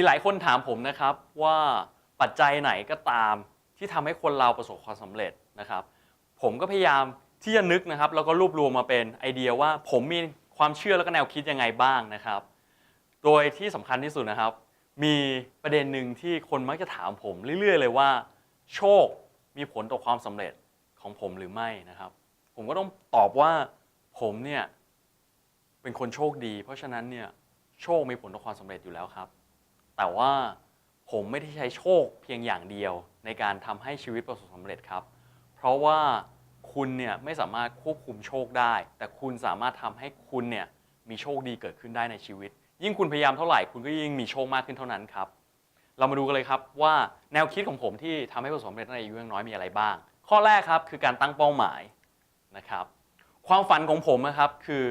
มีหลายคนถามผมนะครับว่าปัจจัยไหนก็ตามที่ทำให้คนเราประสบความสำเร็จนะครับ ผมก็พยายามที่จะนึกนะครับ แล้วก็รวบรวมมาเป็นไอเดียว่าผมมีความเชื่อแล้วก็แนวคิดยังไงบ้างนะครับ โดยที่สำคัญที่สุดนะครับ มีประเด็นหนึ่งที่คนมักจะถามผมเรื่อย ๆ เลยว่า โชคมีผลต่อความสำเร็จของผมหรือไม่นะครับ ผมก็ต้องตอบว่าผมเนี่ยเป็นคนโชคดี เพราะฉะนั้นเนี่ยโชคมีผลต่อความสำเร็จอยู่แล้วครับ แต่ว่าผมไม่ได้ใช้โชคเพียงอย่างเดียวในการทำให้ชีวิตประสบความสำเร็จครับ เพราะว่าคุณเนี่ยไม่สามารถควบคุมโชคได้ แต่คุณสามารถทำให้คุณเนี่ยมีโชคดีเกิดขึ้นได้ในชีวิต ยิ่งคุณพยายามเท่าไหร่ คุณก็ยิ่งมีโชคมากขึ้นเท่านั้นครับ เรามาดูกันเลยครับว่าแนวคิดของผมที่ทำให้ประสบความสำเร็จในอายุยังน้อยมีอะไรบ้าง ข้อแรกครับคือการตั้งเป้าหมายนะครับ ความฝันของผมนะครับคือ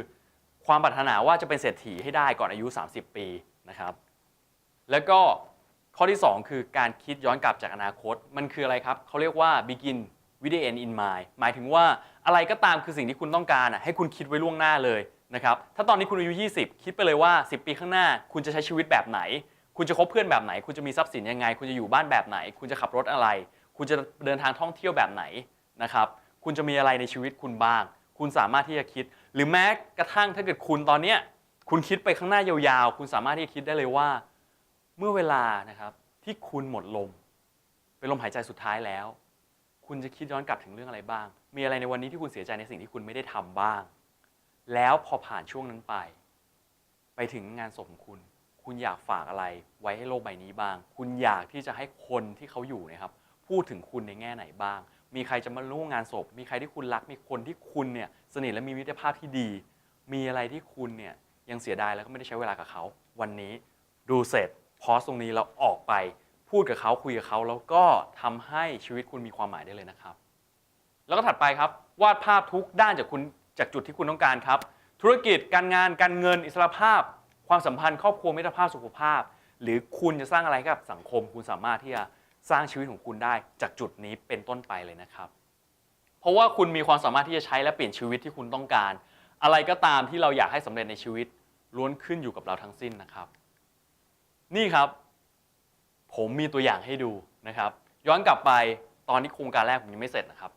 ความปรารถนาว่าจะเป็นเศรษฐีให้ได้ก่อนอายุ 30 ปีนะครับ แล้วก็ข้อที่ 2 คือการคิดย้อนกลับจากอนาคต มันคืออะไรครับเขาเรียกว่า begin with the end in mind หมายถึงว่าอะไรก็ตามคือสิ่งที่คุณต้องการอะให้คุณคิดไว้ล่วงหน้าเลยนะครับถ้าตอนนี้คุณอายุ 20 คิดไปเลยว่า 10 ปีข้างหน้า คุณจะใช้ชีวิตแบบไหน คุณจะคบเพื่อนแบบไหน คุณจะมีทรัพย์สินยังไง คุณจะอยู่บ้านแบบไหน คุณจะขับรถอะไร คุณจะเดินทางท่องเที่ยวแบบไหนนะครับคุณจะมีอะไรในชีวิตคุณบ้าง คุณสามารถที่จะคิด หรือแม้กระทั่งถ้าเกิดคุณตอนเนี้ยคุณคิดไปข้างหน้ายาวๆ คุณสามารถที่จะคิดได้เลยว่า เมื่อเวลานะครับที่คุณหมดลม เป็นลมหายใจสุดท้ายแล้ว คุณจะคิดย้อนกลับถึงเรื่องอะไรบ้าง มีอะไรในวันนี้ที่คุณเสียใจในสิ่งที่คุณไม่ได้ทำบ้าง แล้วพอผ่านช่วงนั้นไป ไปถึงงานศพของคุณ คุณอยากฝากอะไรไว้ให้โลกใบนี้บ้าง คุณอยากที่จะให้คนที่เขาอยู่นะครับ พูดถึงคุณในแง่ไหนบ้าง มีใครจะมาร่วมงานศพ มีใครที่คุณรัก มีคนที่คุณเนี่ยสนิทและมีมิตรภาพที่ดี มีอะไรที่คุณเนี่ยยังเสียดายแล้วก็ไม่ได้ใช้เวลากับเขา วันนี้ดูเสร็จ พอสตรงนี้แล้วออกไปพูดกับเขาคุยกับเขาแล้วก็ทำให้ชีวิตคุณมีความหมายได้เลยนะครับ แล้วก็ถัดไปครับวาดภาพทุกด้านจากคุณจากจุดที่คุณต้องการครับ ธุรกิจการงานการเงินอิสรภาพ ความสัมพันธ์ครอบครัวมิตรภาพสุขภาพ หรือคุณจะสร้างอะไรกับสังคม คุณสามารถที่จะสร้างชีวิตของคุณได้จากจุดนี้เป็นต้นไปเลยนะครับ เพราะว่าคุณมีความสามารถที่จะใช้และเปลี่ยนชีวิตที่คุณต้องการ อะไรก็ตามที่เราอยากให้สำเร็จในชีวิตล้วนขึ้นอยู่กับเราทั้งสิ้นนะครับ นี่ครับ ผมมีตัวอย่างให้ดูนะครับ ย้อนกลับไปตอนที่โครงการแรกผมยังไม่เสร็จนะครับ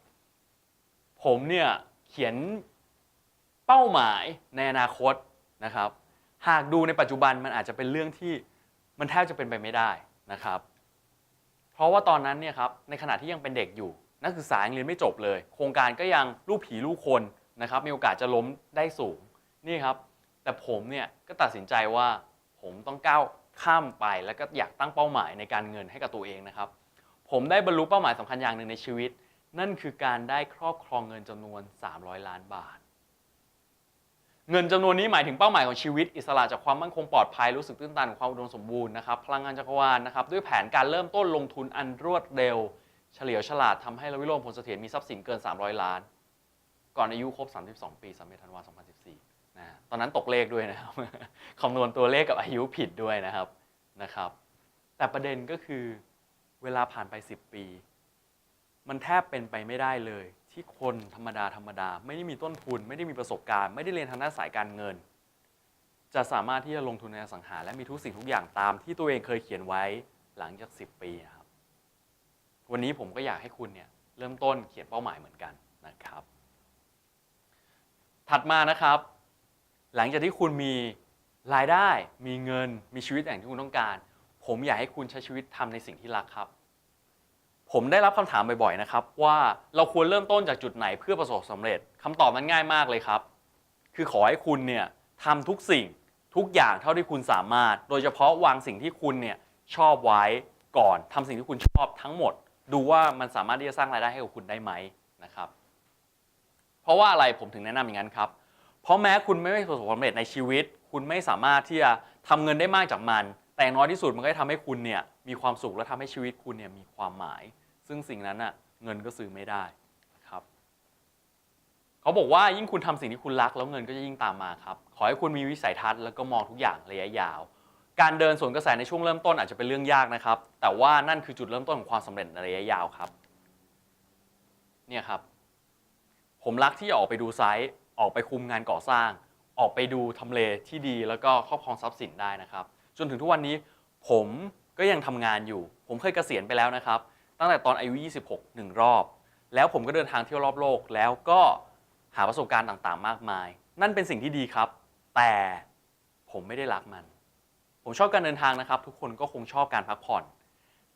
ผมเนี่ยเขียนเป้าหมายในอนาคตนะครับ หากดูในปัจจุบันมันอาจจะเป็นเรื่องที่มันแทบจะเป็นไปไม่ได้นะครับ เพราะว่าตอนนั้นเนี่ยครับในขณะที่ยังเป็นเด็กอยู่ นักศึกษายังเรียนไม่จบเลย โครงการก็ยังลูกผีลูกคนนะครับ มีโอกาสจะล้มได้สูงนี่ครับ แต่ผมเนี่ยก็ตัดสินใจว่าผมต้องก้าว ข้ามไปแล้วก็อยากตั้งเป้าหมายในการเงินให้กับตัวเองนะครับ ผมได้บรรลุเป้าหมายสำคัญอย่างหนึ่งในชีวิต นั่นคือการได้ครอบครองเงินจำนวน 300 ล้านบาท เงินจำนวนนี้หมายถึงเป้าหมายของชีวิต อิสระจากความมั่นคงปลอดภัยรู้สึกตื้นตันความอุดมสมบูรณ์นะครับพลังงานจักรวาลนะครับด้วยแผนการเริ่มต้นลงทุนอันรวดเร็ว เฉลียวฉลาดทำให้เราวิโรจน์ผลเสถียรมีทรัพย์สินเกิน 300 ล้าน ก่อนอายุครบ 32 ปี3ธันวาคม2014 นะตอนนั้นตกเลขด้วยนะครับคำนวณตัวเลขกับอายุผิดด้วยนะครับนะครับ แต่ประเด็นก็คือเวลาผ่านไป 10 ปี มันแทบเป็นไปไม่ได้เลย ที่คนธรรมดาธรรมดา ไม่ได้มีต้นทุน ไม่ได้มีประสบการณ์ ไม่ได้เรียนทางด้านสายการเงิน จะสามารถที่จะลงทุนในอสังหา และมีทุกสิ่งทุกอย่างตามที่ตัวเองเคยเขียนไว้หลังจาก 10 ปีนะครับ วันนี้ผมก็อยากให้คุณเนี่ยเริ่มต้นเขียนเป้าหมายเหมือนกันนะครับ ถัดมานะครับ หลังจากที่คุณมีรายได้ มีเงิน มีชีวิตอย่างที่คุณต้องการ ผมอยากให้คุณใช้ชีวิตทำในสิ่งที่รักครับ ผมได้รับคำถามบ่อยๆนะครับ ว่าเราควรเริ่มต้นจากจุดไหนเพื่อประสบสำเร็จคำตอบมันง่ายมากเลยครับ คือขอให้คุณเนี่ยทำทุกสิ่งทุกอย่างเท่าที่คุณสามารถ โดยเฉพาะวางสิ่งที่คุณเนี่ยชอบไว้ก่อนทำสิ่งที่คุณชอบทั้งหมด ดูว่ามันสามารถที่จะสร้างรายได้ให้กับคุณได้ไหมนะครับ เพราะว่าอะไรผมถึงแนะนำอย่างนั้นครับ เพราะแม้คุณไม่ประสบความสำเร็จในชีวิต คุณไม่สามารถที่จะทำเงินได้มากจากมัน แต่อย่างน้อยที่สุดมันก็จะทำให้คุณเนี่ยมีความสุขและทำให้ชีวิตคุณเนี่ยมีความหมาย ซึ่งสิ่งนั้นน่ะเงินก็ซื้อไม่ได้ครับเขาบอกว่ายิ่งคุณทำสิ่งที่คุณรักแล้วเงินก็จะยิ่งตามมาครับขอให้คุณมีวิสัยทัศน์แล้วก็มองทุกอย่างระยะยาว การเดินสวนกระแสในช่วงเริ่มต้นอาจจะเป็นเรื่องยากนะครับ แต่ว่านั่นคือจุดเริ่มต้นของความสำเร็จในระยะยาวครับเนี่ยครับ ผมรักที่จะออกไปดูไซต์ ออกไปคุมงานก่อสร้าง ออกไปดูทำเลที่ดีแล้วก็ครอบครองทรัพย์สินได้นะครับ จนถึงทุกวันนี้ผมก็ยังทำงานอยู่ ผมเคยเกษียณไปแล้วนะครับ ตั้งแต่ตอนอายุ 26หนึ่งรอบ แล้วผมก็เดินทางเที่ยวรอบโลก แล้วก็หาประสบการณ์ต่างๆ มากมาย นั่นเป็นสิ่งที่ดีครับ แต่ผมไม่ได้รักมัน ผมชอบการเดินทางนะครับ ทุกคนก็คงชอบการพักผ่อน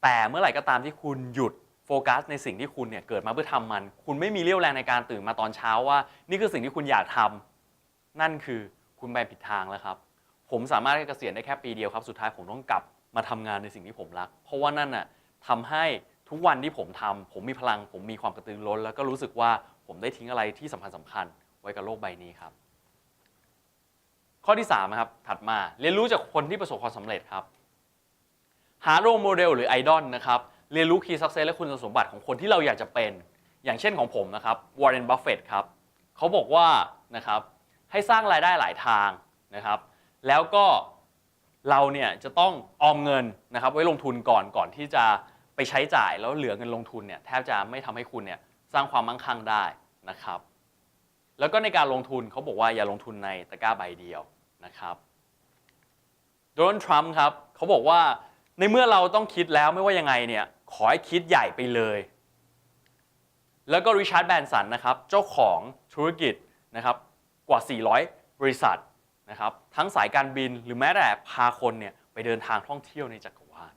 แต่เมื่อไหร่ก็ตามที่คุณหยุด โฟกัสในสิ่งที่คุณเนี่ยเกิดมาเพื่อทำมัน คุณไม่มีเรี่ยวแรงในการตื่นมาตอนเช้าว่า นี่คือสิ่งที่คุณอยากทำนั่นคือคุณไปผิดทางแล้วครับ ผมสามารถเกษียณได้แค่ปีเดียวครับ สุดท้ายผมต้องกลับมาทำงานในสิ่งที่ผมรัก เพราะว่านั่นน่ะทำให้ทุกวันที่ผมทำผมมีพลัง ผมมีความกระตือร้น แล้วก็รู้สึกว่าผมได้ทิ้งอะไรที่สำคัญสำคัญไว้กับโลกใบนี้ครับ ข้อที่3นะครับถัดมาเรียนรู้จากคนที่ประสบความสำเร็จครับ หาโรโมเดลหรือไอดอลนะครับ เรียนรู้คีย์สักเซสและคุณสมบัติของคนที่เราอยากจะเป็น อย่างเช่นของผมนะครับวอร์เรนบัฟเฟตครับเขาบอกว่านะครับให้สร้างรายได้หลายทางนะครับ แล้วก็เราเนี่ยจะต้องออมเงินนะครับไว้ลงทุนก่อนก่อนที่จะไปใช้จ่ายแล้วเหลือเงินลงทุนเนี่ยแทบจะไม่ทำให้คุณเนี่ยสร้างความมั่งคั่งได้นะครับ แล้วก็ในการลงทุนเขาบอกว่าอย่าลงทุนในตะกร้าใบเดียวนะครับโดนัลด์ทรัมป์ครับเขาบอกว่าในเมื่อเราต้องคิดแล้วไม่ว่ายังไงเนี่ย ขอให้คิดใหญ่ไปเลย แล้วก็ริชาร์ดแบรนสันนะครับเจ้าของธุรกิจนะครับกว่า 400 บริษัทนะครับทั้งสายการบินหรือแม้แต่พาคนเนี่ยไปเดินทางท่องเที่ยวในจักรวาล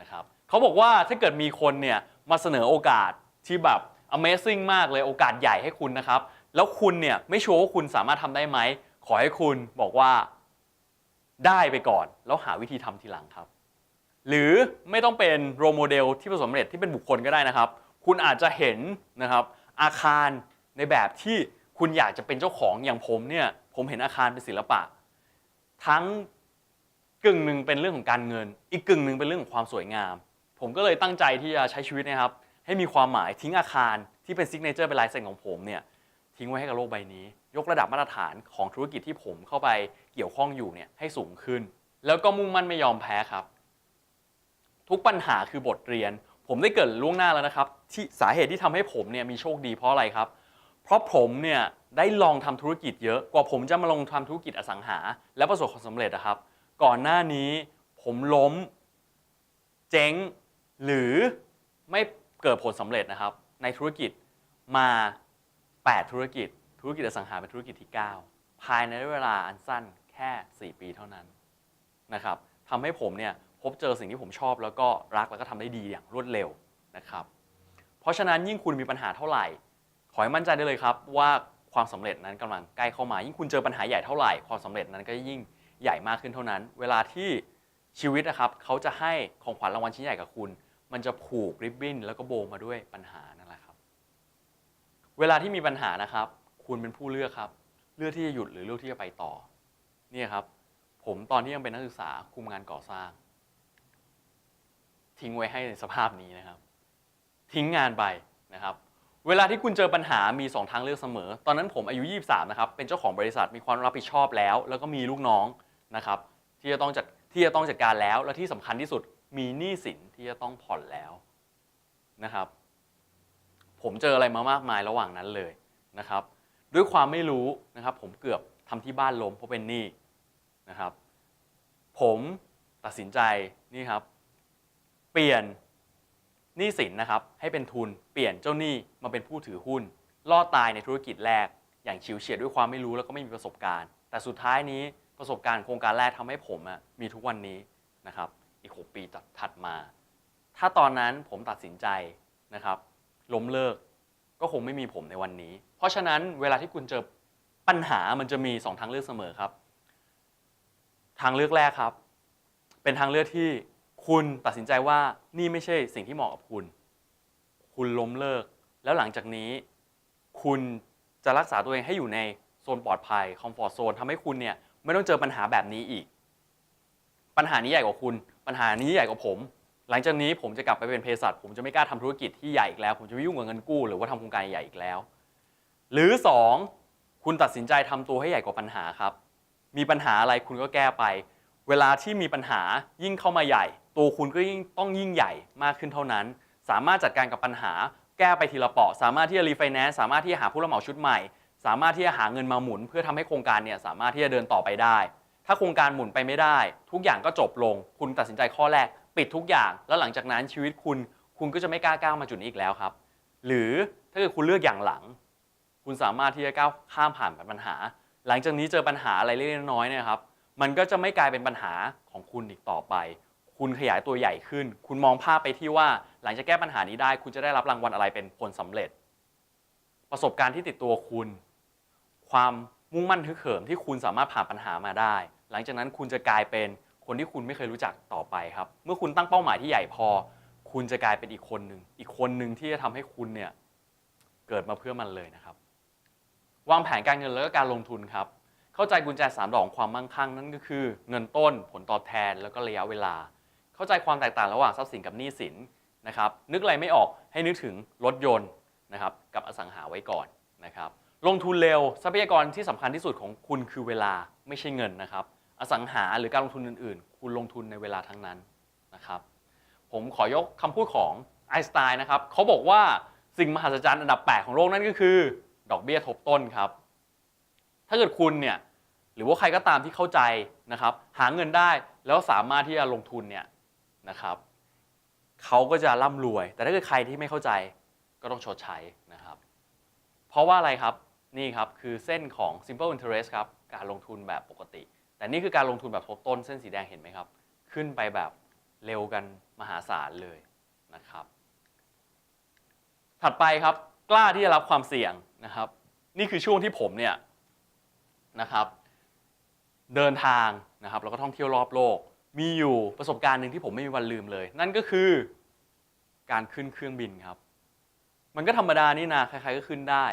นะครับเขาบอกว่าถ้าเกิดมีคนเนี่ยมาเสนอโอกาสที่แบบ Amazing มากเลยโอกาสใหญ่ให้คุณนะครับ แล้วคุณเนี่ยไม่ชัวร์ว่าคุณสามารถทำได้ไหม ขอให้คุณบอกว่าได้ไปก่อน แล้วหาวิธีทำทีหลังครับ หรือไม่ต้องเป็นโรโมเดลที่ประสบความสำเร็จที่เป็นบุคคลก็ได้นะครับ คุณอาจจะเห็นนะครับอาคารในแบบที่คุณอยากจะเป็นเจ้าของอย่างผมเนี่ยผมเห็นอาคารเป็นศิลปะ ทั้งกึ่งหนึ่งเป็นเรื่องของการเงิน อีกกึ่งหนึ่งเป็นเรื่องของความสวยงาม ผมก็เลยตั้งใจที่จะใช้ชีวิตนะครับ ให้มีความหมายทิ้งอาคารที่เป็นซิกเนเจอร์เป็นลายเซ็นของผมเนี่ยทิ้งไว้ให้กับโลกใบนี้ ยกระดับมาตรฐานของธุรกิจที่ผมเข้าไปเกี่ยวข้องอยู่เนี่ยให้สูงขึ้น แล้วก็มุ่งมั่นไม่ยอมแพ้ครับ ทุกปัญหาคือบทเรียน ผมได้เกิดล่วงหน้าแล้วนะครับ ที่สาเหตุที่ทำให้ผมเนี่ยมีโชคดีเพราะอะไรครับ เพราะผมเนี่ยได้ลองทำธุรกิจเยอะกว่าผมจะมาลงทำธุรกิจอสังหา และประสบความสำเร็จนะครับ ก่อนหน้านี้ผมล้ม เจ๊ง หรือไม่เกิดผลสำเร็จนะครับ ในธุรกิจมา 8 ธุรกิจ ธุรกิจอสังหาเป็นธุรกิจที่ 9 ภายในเวลาอันสั้นแค่ 4 ปีเท่านั้นนะครับทำให้ผมเนี่ย พบเจอสิ่งที่ผมชอบแล้วก็รักแล้วก็ทำได้ดีอย่างรวดเร็วนะครับ เพราะฉะนั้นยิ่งคุณมีปัญหาเท่าไหร่ ขอให้มั่นใจได้เลยครับ ว่าความสำเร็จนั้นกำลังใกล้เข้ามา ยิ่งคุณเจอปัญหาใหญ่เท่าไหร่ความสำเร็จนั้นก็ยิ่งใหญ่มากขึ้นเท่านั้น เวลาที่ชีวิตนะครับเขาจะให้ของขวัญรางวัลชิ้นใหญ่กับคุณ มันจะผูกริบบิ้น แล้วก็โบมาด้วยปัญหานั่นแหละครับ เวลาที่มีปัญหานะครับ คุณเป็นผู้เลือกครับ เลือกที่จะหยุดหรือเลือกที่จะไปต่อ เนี่ยครับ ผมตอนที่ยังเป็นนักศึกษาคุมงานก่อสร้าง ทิ้งไว้ให้ในสภาพนี้นะครับ ทิ้งงานไปนะครับ เวลาที่คุณเจอปัญหามี 2 ทางเลือกเสมอ ตอนนั้นผมอายุ 23 นะครับ เป็นเจ้าของบริษัทมีความรับผิดชอบแล้ว แล้วก็มีลูกน้องนะครับ ที่จะต้องจัดที่จะต้องจัดการแล้ว และที่สำคัญที่สุดมีหนี้สินที่จะต้องผ่อนแล้วนะครับ ผมเจออะไรมามากมายระหว่างนั้นเลยนะครับ ด้วยความไม่รู้นะครับ ผมเกือบทำที่บ้านล้มเพราะเป็นหนี้นะครับ ผมตัดสินใจนี่ครับ เปลี่ยนหนี้สินนะครับให้เป็นทุนเปลี่ยนเจ้าหนี้มาเป็นผู้ถือหุ้นรอดตายในธุรกิจแรก อย่างฉิวเฉียดด้วยความไม่รู้แล้วก็ไม่มีประสบการณ์ แต่สุดท้ายนี้ประสบการณ์โครงการแรกทำให้ผมมีทุกวันนี้นะครับอีก 6 ปีถัดมา ถ้าตอนนั้นผมตัดสินใจนะครับล้มเลิกก็คงไม่มีผมในวันนี้ เพราะฉะนั้นเวลาที่คุณเจอปัญหามันจะมี 2 ทางเลือกเสมอครับ ทางเลือกแรกครับ เป็นทางเลือกที่ คุณตัดสินใจว่านี่ไม่ใช่สิ่งที่เหมาะกับคุณ คุณล้มเลิก แล้วหลังจากนี้ คุณจะรักษาตัวเองให้อยู่ในโซนปลอดภัยคอมฟอร์ z โซนทำให้คุณเนี่ยไม่ต้องเจอปัญหาแบบนี้อีก ปัญหานี้ใหญ่กว่าคุณ ปัญหานี้ใหญ่กว่าผม หลังจากนี้ผมจะกลับไปเป็นเภสัชผมจะไม่กล้าทำธุรกิจที่ใหญ่อีกแล้ว ผมจะไม่ยุ่งกับเงินกู้หรือว่าทำโครงการใหญ่อีกแล้ว หรือ 2 คุณตัดสินใจทำตัวให้ใหญ่กว่าปัญหาครับ มีปัญหาอะไรคุณก็แก้ไป เวลาที่มีปัญหายิ่งเข้ามาใหญ่ ตัวคุณก็ยิ่งต้องยิ่งใหญ่มากขึ้นเท่านั้น สามารถจัดการกับปัญหา แก้ไปทีละเปาะ สามารถที่จะรีไฟแนนซ์สามารถที่จะหาผู้รับเหมาชุดใหม่ สามารถที่จะหาเงินมาหมุน เพื่อทำให้โครงการเนี่ยสามารถที่จะเดินต่อไปได้ ถ้าโครงการหมุนไปไม่ได้ ทุกอย่างก็จบลง คุณตัดสินใจข้อแรก ปิดทุกอย่าง แล้วหลังจากนั้นชีวิตคุณ คุณก็จะไม่กล้าก้าวมาจุดนี้อีกแล้วครับ หรือถ้าเกิดคุณเลือกอย่างหลัง คุณสามารถที่จะก้าวข้ามผ่านปัญหา หลังจากนี้เจอปัญหาอะไรเล็กๆน้อยๆเนี่ยครับมันก็จะไม่กลายเป็นปัญหาของคุณอีกต่อไป คุณขยายตัวใหญ่ขึ้น คุณมองภาพไปที่ว่าหลังจากแก้ปัญหานี้ได้ คุณจะได้รับรางวัลอะไรเป็นผลสำเร็จ ประสบการณ์ที่ติดตัวคุณ ความมุ่งมั่นทึกเหิมที่คุณสามารถผ่านปัญหามาได้ หลังจากนั้นคุณจะกลายเป็นคนที่คุณไม่เคยรู้จักต่อไปครับ เมื่อคุณตั้งเป้าหมายที่ใหญ่พอ คุณจะกลายเป็นอีกคนหนึ่งอีกคนหนึ่งที่จะทำให้คุณเนี่ยเกิดมาเพื่อมันเลยนะครับวางแผนการเงินแล้วก็การลงทุนครับ เข้าใจกุญแจสามดอกความมั่งคั่งนั่นก็คือ เงินต้น ผลตอบแทนแล้วก็ระยะเวลา เข้าใจความแตกต่างระหว่างทรัพย์สินกับหนี้สินนะครับ นึกอะไรไม่ออกให้นึกถึงรถยนต์นะครับกับอสังหาไว้ก่อนนะครับ ลงทุนเร็วทรัพยากรที่สำคัญที่สุดของคุณคือเวลาไม่ใช่เงินนะครับ อสังหาหรือการลงทุนอื่น ๆ คุณลงทุนในเวลาทั้งนั้นนะครับ ผมขอยกคำพูดของไอน์สไตน์นะครับเขาบอกว่าสิ่งมหัศจรรย์อันดับ 8 ของโลกนั่นก็คือ ดอกเบี้ยทบต้นครับ ถ้าเกิดคุณเนี่ยหรือว่าใครก็ตามที่เข้าใจนะครับ หาเงินได้แล้วสามารถที่จะลงทุนเนี่ย นะครับเขาก็จะร่ำรวย แต่ถ้าเกิดใครที่ไม่เข้าใจก็ต้องชดใช้นะครับ เพราะว่าอะไรครับนี่ครับคือเส้นของ simple interest ครับการลงทุนแบบปกติ แต่นี่คือการลงทุนแบบทบต้นเส้นสีแดงเห็นไหมครับ ขึ้นไปแบบเร็วกันมหาศาลเลยนะครับ ถัดไปครับกล้าที่จะรับความเสี่ยงนะครับ นี่คือช่วงที่ผมเนี่ยนะครับ เดินทางนะครับแล้วก็ท่องเที่ยวรอบโลก มีอยู่ประสบการณ์หนึ่งที่ผมไม่มีวันลืมเลย นั่นก็คือการขึ้นเครื่องบินครับ มันก็ธรรมดานี่นาใครๆก็ขึ้นได้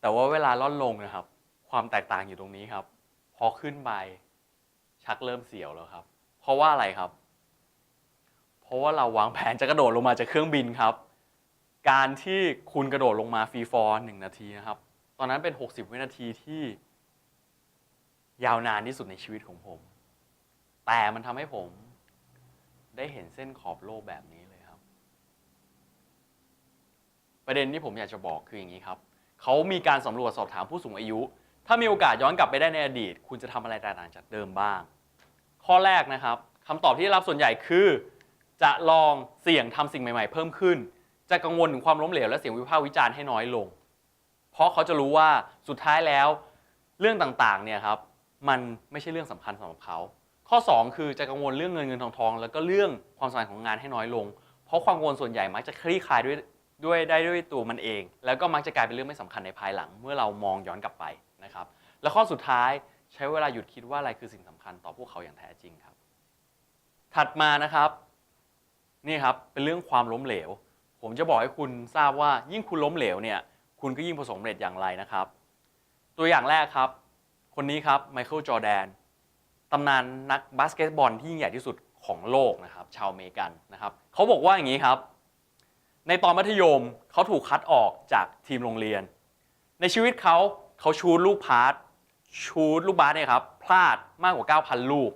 แต่ว่าเวลาล่อนลงนะครับ ความแตกต่างอยู่ตรงนี้ครับ พอขึ้นไปชักเริ่มเสียวแล้วครับ เพราะว่าอะไรครับ เพราะว่าเราวางแผนจะกระโดดลงมาจากเครื่องบินครับ การที่คุณกระโดดลงมาฟรีฟอร์หนึ่งนาทีนะครับ ตอนนั้นเป็น 60 วินาทีที่ยาวนานที่สุดในชีวิตของผม แต่มันทำให้ผมได้เห็นเส้นขอบโลกแบบนี้เลยครับ ประเด็นที่ผมอยากจะบอกคืออย่างนี้ครับ เขามีการสำรวจสอบถามผู้สูงอายุ ถ้ามีโอกาสย้อนกลับไปได้ในอดีต คุณจะทำอะไรแตกต่างจากเดิมบ้าง ข้อแรกนะครับคำตอบที่ได้รับส่วนใหญ่คือ จะลองเสี่ยงทำสิ่งใหม่ ๆ เพิ่มขึ้น จะกังวลถึงความล้มเหลวและเสียงวิพากษ์วิจารณ์ให้น้อยลง เพราะเขาจะรู้ว่าสุดท้ายแล้ว เรื่องต่างๆเนี่ยครับมันไม่ใช่เรื่องสำคัญสำหรับเขา ข้อ 2 คือจะกังวลเรื่องเงินเงินทองทองแล้วก็เรื่องความสำคัญของงานให้น้อยลง เพราะความกังวลส่วนใหญ่มักจะคลี่คลายด้วยด้วยได้ด้วยตัวมันเอง แล้วก็มักจะกลายเป็นเรื่องไม่สำคัญในภายหลัง เมื่อเรามองย้อนกลับไปนะครับ และข้อสุดท้ายใช้เวลาหยุดคิดว่าอะไรคือสิ่งสำคัญต่อพวกเขาอย่างแท้จริงครับ ถัดมานะครับนี่ครับเป็นเรื่องความล้มเหลว ผมจะบอกให้คุณทราบว่ายิ่งคุณล้มเหลวเนี่ยคุณก็ยิ่งประสบความสำเร็จอย่างไรนะครับ ตัวอย่างแรกครับ คนนี้ครับไมเคิลจอร์แดน ตำนานนักบาสเกตบอลที่ยิ่งใหญ่ที่สุดของโลกนะครับ ชาวอเมริกันนะครับเขาบอกว่าอย่างนี้ครับ ในตอนมัธยมเขาถูกคัดออกจากทีมโรงเรียน ในชีวิตเขาเขาชูดลูกพาสชูดลูกบาสเนี่ยครับพลาดมากกว่า 9,000 ลูก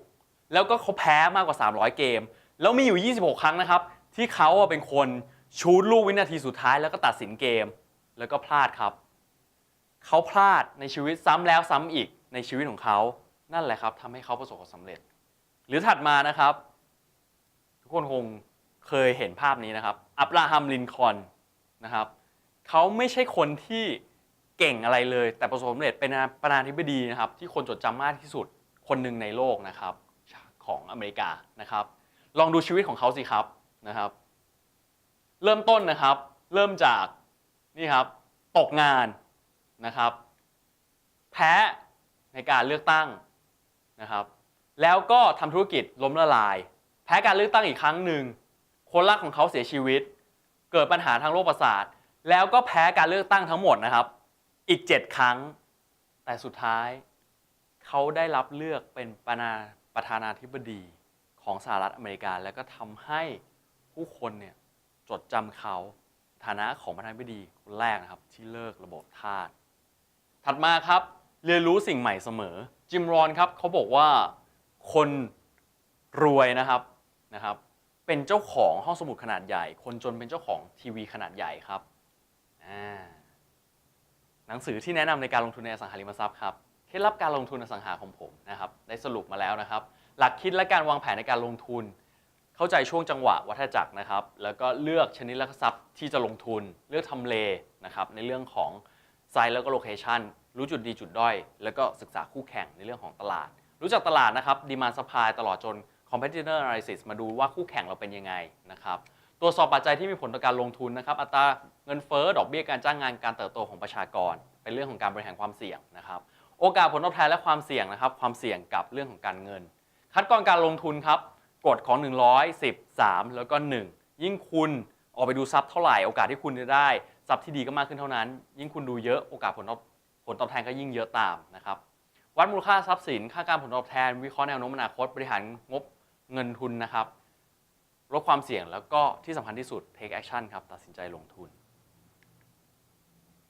แล้วก็เขาแพ้มากกว่า 300 เกม แล้วมีอยู่ 26 ครั้งนะครับ ที่เขาเป็นคนชูดลูกวินาทีสุดท้ายแล้วก็ตัดสินเกม แล้วก็พลาดครับ เขาพลาดในชีวิตซ้ำแล้วซ้ำอีกในชีวิตของเขา นั่นแหละครับทำให้เขาประสบความสำเร็จ หรือถัดมานะครับ ทุกคนคงเคยเห็นภาพนี้นะครับ อับราฮัมลินคอนนะครับเขาไม่ใช่คนที่เก่งอะไรเลย แต่ประสบความสำเร็จเป็นประธานาธิบดีนะครับ ที่คนจดจำมากที่สุดคนหนึ่งในโลกนะครับของอเมริกานะครับ ลองดูชีวิตของเขาสิครับนะครับ เริ่มต้นนะครับ เริ่มจากนี่ครับตกงานนะครับ แพ้ในการเลือกตั้ง นะครับแล้วก็ทำธุรกิจล้มละลาย แพ้การเลือกตั้งอีกครั้งหนึ่งคนรักของเขาเสียชีวิต เกิดปัญหาทางโรคประสาท แล้วก็แพ้การเลือกตั้งทั้งหมดนะครับ อีก 7 ครั้ง แต่สุดท้าย เขาได้รับเลือกเป็นประานาประธานาธิบดีของสหรัฐอเมริกา แล้วก็ทำให้ผู้คนเนี่ยจดจำเขาฐานะของประธานาธิบดีคนแรกนะครับ ที่เลิกระบบทาสถัดมาครับ เรียนรู้สิ่งใหม่เสมอ จิมรอนครับเขาบอกว่าคนรวยนะครับนะครับเป็นเจ้าของห้องสมุดขนาดใหญ่ คนจนเป็นเจ้าของทีวีขนาดใหญ่ครับหนังสือที่แนะนำในการลงทุนในอสังหาริมทรัพย์ครับเคล็ดลับการลงทุนอสังหาของผมนะครับได้สรุปมาแล้วนะครับ หลักคิดและการวางแผนในการลงทุน เข้าใจช่วงจังหวะวัฏจักรนะครับ แล้วก็เลือกชนิดลักทรัพย์ที่จะลงทุน เลือกทำเลนะครับในเรื่องของไซส์แล้วก็โลเคชัน รู้จุดดีจุดด้อย แล้วก็ศึกษาคู่แข่งในเรื่องของตลาด รู้จักตลาดนะครับดีมาน d ั p พตลอดจน competitor analysis มาดูว่าคู่แข่งเราเป็นยังไงนะครับตรวจสอบปัจจัยที่มีผลต่อการลงทุนนะครับ อัตราเงินเฟ้อดอกเบี้ยการจ้างงานการเติบโตของประชากร เป็นเรื่องของการบริหารความเสี่ยงนะครับ โอกาสผลตอบแทนและความเสี่ยงนะครับ ความเสี่ยงกับเรื่องของการเงิน คัดกรองการลงทุนครับกฎของ 110 3 แล้วก็ 1 ยิ่งคุณออกไปดูทรัพย์เท่าไหร่โอกาสที่คุณจะได้ทรัพย์ที่ดีก็มากขึ้นเท่านั้น ยิ่งคุณดูเยอะโอกาสผลตอบ ผลตอบแทนก็ยิ่งเยอะตามนะครับ วัดมูลค่าทรัพย์สิน ค่าการผลตอบแทน วิเคราะห์แนวโน้มอนาคต บริหารงบเงินทุนนะครับ ลดความเสี่ยงแล้วก็ที่สำคัญที่สุด take action ครับ ตัดสินใจลงทุน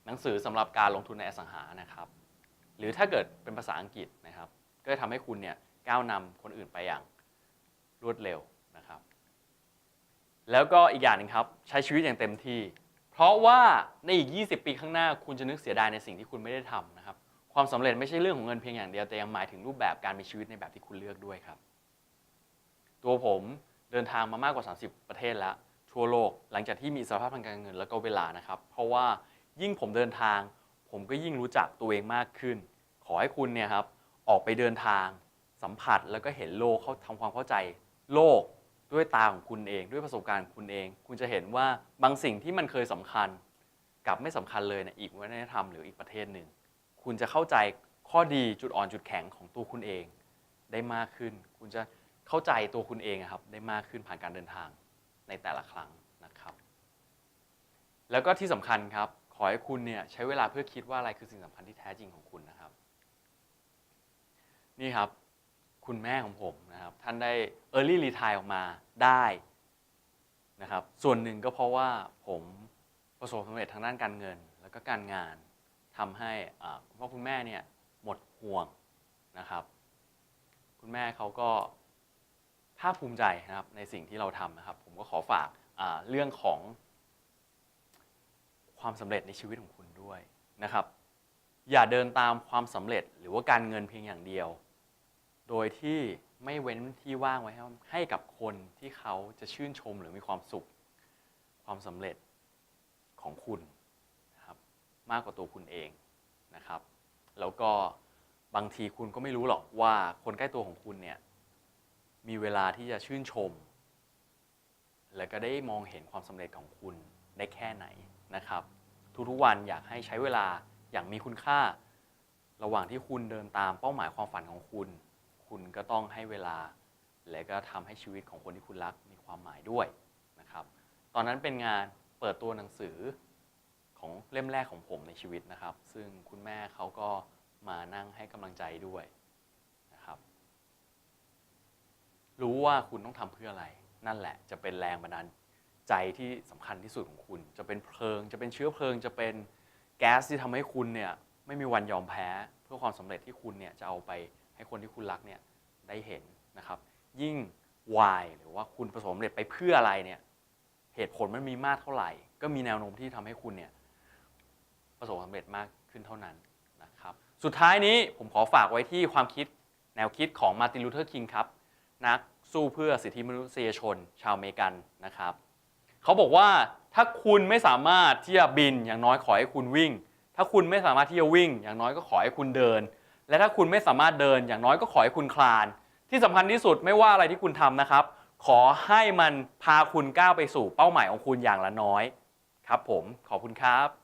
หนังสือสำหรับการลงทุนในอสังหานะครับ หรือถ้าเกิดเป็นภาษาอังกฤษนะครับ ก็จะทำให้คุณเนี่ยก้าวนำคนอื่นไปอย่างรวดเร็วนะครับ แล้วก็อีกอย่างหนึ่งครับ ใช้ชีวิตอย่างเต็มที่ เพราะว่าในอีก 20 ปีข้างหน้า คุณจะนึกเสียดายในสิ่งที่คุณไม่ได้ทำนะครับ ความสำเร็จไม่ใช่เรื่องของเงินเพียงอย่างเดียว แต่ยังหมายถึงรูปแบบการมีชีวิตในแบบที่คุณเลือกด้วยครับ ตัวผมเดินทางมามากกว่า 30 ประเทศแล้วทั่วโลก หลังจากที่มีสภาพทางการเงินแล้วก็เวลานะครับ เพราะว่ายิ่งผมเดินทาง ผมก็ยิ่งรู้จักตัวเองมากขึ้น ขอให้คุณเนี่ยครับออกไปเดินทางสัมผัสแล้วก็เห็นโลกเขาทำความเข้าใจโลก ด้วยตาของคุณเอง ด้วยประสบการณ์ของคุณเอง คุณจะเห็นว่าบางสิ่งที่มันเคยสำคัญกลับไม่สำคัญเลยในอีกวัฒนธรรมหรืออีกประเทศหนึ่ง คุณจะเข้าใจข้อดีจุดอ่อนจุดแข็งของตัวคุณเองได้มากขึ้น คุณจะเข้าใจตัวคุณเองครับได้มากขึ้นผ่านการเดินทางในแต่ละครั้งนะครับ แล้วก็ที่สำคัญครับ ขอให้คุณเนี่ยใช้เวลาเพื่อคิดว่าอะไรคือสิ่งสำคัญที่แท้จริงของคุณนะครับ นี่ครับ คุณแม่ของผมนะครับ ท่านได้ Early Retire ออกมาได้นะครับ ส่วนหนึ่งก็เพราะว่าผมประสบความสำเร็จทางด้านการเงิน แล้วก็การงานทำให้อ่าคุณพ่อคุณแม่เนี่ยหมดห่วงนะครับ คุณแม่เขาก็ภาคภูมิใจนะครับในสิ่งที่เราทำนะครับ ผมก็ขอฝากาเรื่องของความสำเร็จในชีวิตของคุณด้วยนะครับ อย่าเดินตามความสำเร็จหรือว่าการเงินเพียงอย่างเดียว โดยที่ไม่เว้นที่ว่างไว้ให้กับคนที่เขาจะชื่นชมหรือมีความสุข ความสำเร็จของคุณนะครับมากกว่าตัวคุณเองนะครับ แล้วก็บางทีคุณก็ไม่รู้หรอกว่าคนใกล้ตัวของคุณเนี่ยมีเวลาที่จะชื่นชม และก็ได้มองเห็นความสำเร็จของคุณได้แค่ไหนนะครับ ทุกๆวันอยากให้ใช้เวลาอย่างมีคุณค่า ระหว่างที่คุณเดินตามเป้าหมายความฝันของคุณ คุณก็ต้องให้เวลา และก็ทำให้ชีวิตของคนที่คุณรักมีความหมายด้วยนะครับ ตอนนั้นเป็นงานเปิดตัวหนังสือของเล่มแรกของผมในชีวิตนะครับ ซึ่งคุณแม่เขาก็มานั่งให้กำลังใจด้วยนะครับ รู้ว่าคุณต้องทำเพื่ออะไร นั่นแหละ จะเป็นแรงบันดาลใจที่สำคัญที่สุดของคุณ จะเป็นเพลิง จะเป็นเชื้อเพลิง จะเป็นแก๊สที่ทำให้คุณเนี่ยไม่มีวันยอมแพ้ เพื่อความสำเร็จที่คุณเนี่ยจะเอาไป ให้คนที่คุณรักเนี่ยได้เห็นนะครับ ยิ่งวายหรือว่าคุณประสบความสำเร็จไปเพื่ออะไรเนี่ยเหตุผลมันมีมากเท่าไหร่ ก็มีแนวโน้มที่ทำให้คุณเนี่ยประสบความสำเร็จมากขึ้นเท่านั้นนะครับ สุดท้ายนี้ผมขอฝากไว้ที่ความคิดแนวคิดของมาร์ตินลูเทอร์คิงครับนักสู้เพื่อสิทธิมนุษยชนชาวอเมริกันนะครับ เขาบอกว่าถ้าคุณไม่สามารถที่จะบินอย่างน้อยขอให้คุณวิ่ง ถ้าคุณไม่สามารถที่จะวิ่ง อย่างน้อยก็ขอให้คุณเดิน และถ้าคุณไม่สามารถเดินอย่างน้อยก็ขอให้คุณคลาน ที่สำคัญที่สุดไม่ว่าอะไรที่คุณทำนะครับ ขอให้มันพาคุณก้าวไปสู่เป้าหมายของคุณอย่างละน้อย ครับผมขอบคุณครับ